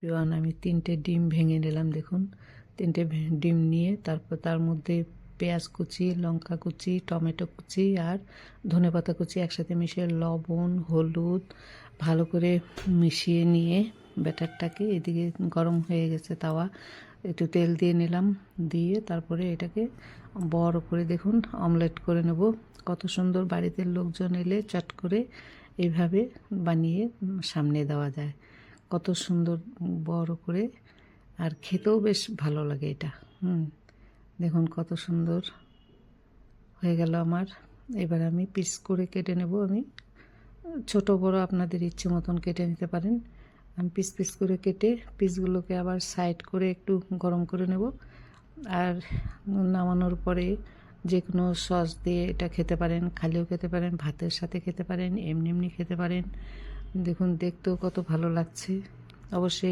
পিওয়ান আমি তিনটে ডিম ভেঙে নিলাম, দেখুন। তিনটে ডিম নিয়ে তারপর তার মধ্যে পেঁয়াজ কুচি, লঙ্কা কুচি, টমেটো কুচি আর ধনেপাতা কুচি একসাথে মিশিয়ে লবণ, হলুদ ভালো করে মিশিয়ে নিয়ে ব্যাটারটাকে এদিকে গরম হয়ে গেছে তাওয়া, একটু তেল দিয়ে নিলাম, দিয়ে তারপরে এটাকে বড় করে দেখুন, অমলেট করে নেব। কত সুন্দর বাড়িতে লোকজন এলে চট করে এইভাবে বানিয়ে সামনে দেওয়া যায়। কত সুন্দর বড় করে। আর খেতেও বেশ ভালো লাগে এটা। হুম, দেখুন কত সুন্দর হয়ে গেল আমার। এবার আমি পিস করে কেটে নেব আমি। ছোট বড় আপনাদের ইচ্ছে মতন কেটে নিতে পারেন। আমি পিস পিস করে কেটে পিসগুলোকে আবার সাইড করে একটু গরম করে নেব। আর নামানোর পরে যে কোনো সস দিয়ে এটা খেতে পারেন, খালিও খেতে পারেন, ভাতের সাথে খেতে পারেন, এমনি এমনি খেতে পারেন। দেখুন দেখতেও কত ভালো লাগছে। অবশ্যই